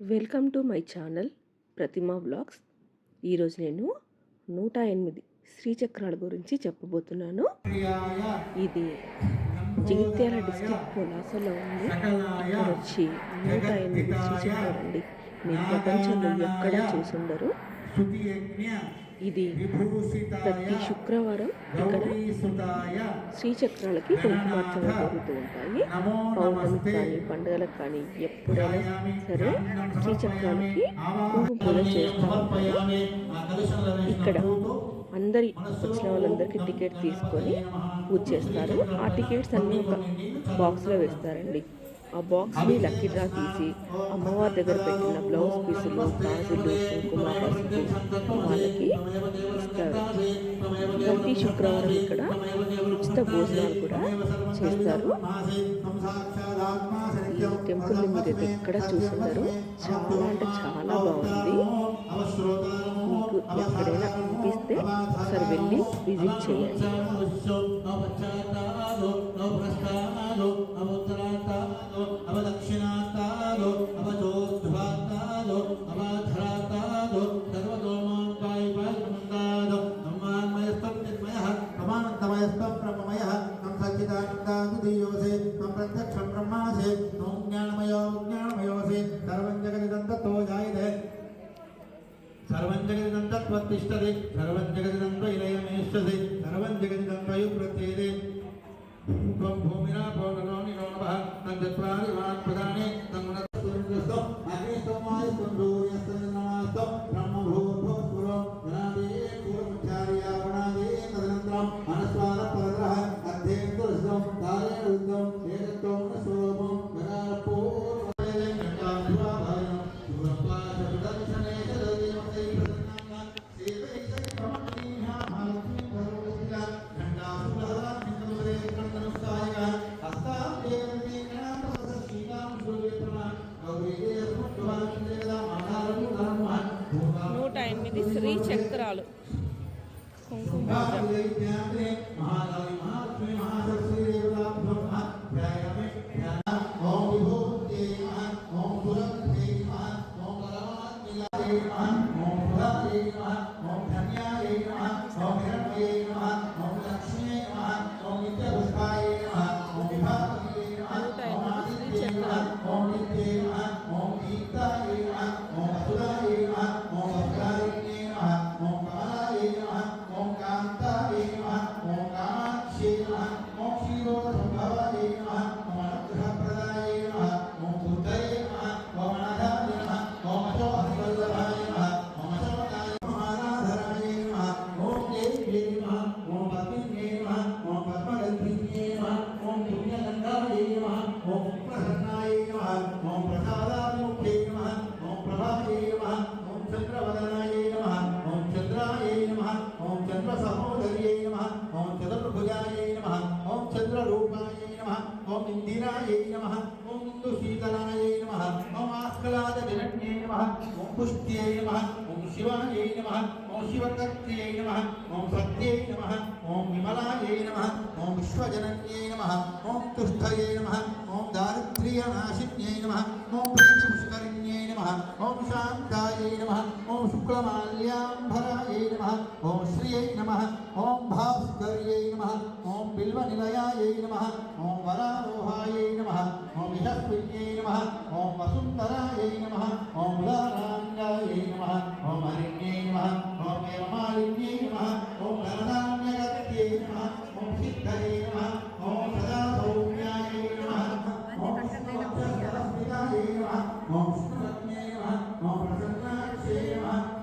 Welcome to my channel Pratima blogs ఈరోజు నేను నూట ఎనిమిది శ్రీచక్రాల గురించి చెప్పబోతున్నాను. ఇది జగిత్యాల డిస్టిక్ పొలాసలో ఉంది. ఇక్కడ వచ్చి నూట ఎనిమిది శ్రీచక్రాలు అండి. మీరు ప్రపంచంలో ఎక్కడా చూసుండరు. ఇది ప్రతి శుక్రవారం ఇక్కడ శ్రీచక్రాలకి కుంకుమార్చన జరుగుతూ ఉంటాయి. పౌర్ణమికి కానీ పండుగలకు కానీ ఎప్పుడైనా సరే శ్రీచక్రాలకి కుంకుమ చేస్తూ ఉంటారు ఇక్కడ అందరి వచ్చిన వాళ్ళందరికీ టికెట్ తీసుకొని పూజ చేస్తారు ఆ టికెట్స్ అన్నీ ఒక బాక్స్లో వేస్తారండి. ఆ బాక్స్ని లక్కీ డ్రా తీసి అమ్మవారి దగ్గర పెట్టిన బ్లౌజ్ పీసులు గాజులు కుంకుమ పసుపు వాళ్ళకి ఇస్తారు. ప్రతి శుక్రవారం ఇక్కడ ఉచిత భోజనాలు కూడా చేస్తారు. ఈ టెంపుల్ని మీరు ఎక్కడ చూస్తున్నారు చాలా అంటే చాలా బాగుంది. మీకు ఎక్కడైనా అనిపిస్తే ఒకసారి వెళ్ళి విజిట్ చేయండి. సర్వం జగదంత త్వత్తిష్టది సర్వం జగదంత ఇలయమేష్టది సర్వం జగదంతయు ప్రత్యేది త్వం భూమినా పౌర్ణమి నోమ నందత్వాని వాక్పదాని తమ్మునస్తో అగ్నిస్తోమాయ సూర్యస్తం నమాస్తో బ్రహ్మభూర్భూర్పురం జనాదే పూర్వముఖ్యార్య గుణాదే తదనంతరం అనస్వాద పరగ్రహ నూట ఎనిమిది శ్రీ చక్రాలు కుంకుమ ఓం ఇందిరాయై నమ ఓం ఇందు శీతలాయై నమ ఓం ఆహ్లాద విరట్యై నమ ఓం పుష్ట్యై నమ ఓం శివాయై నమ ఓం శివకర్త్యై నమ ఓం సత్యై నమ ఓం విమలాయై నమ ఓం విశ్వజనన్యై నమ ఓం తుష్టయై నమ ఓం దారిద్ర్యనాశిన్యై నమ शुक्लांतायै नमः ओम शुक्लमाल्याम्भरायै नमः ओम श्रियै नमः ओम भास्कर्यै नमः ओम बिल्वनिलयायै नमः ओम वरारोहायै नमः ओम यशस्विन्यै नमः ओम वसुन्धरायै नमः ओम उदाराङ्गायै नमः ओम हरिण्यै नमः ओम हेममालिन्यै नमः ओम धनधान्यगत्यै नमः ओम सिद्धये Fatima.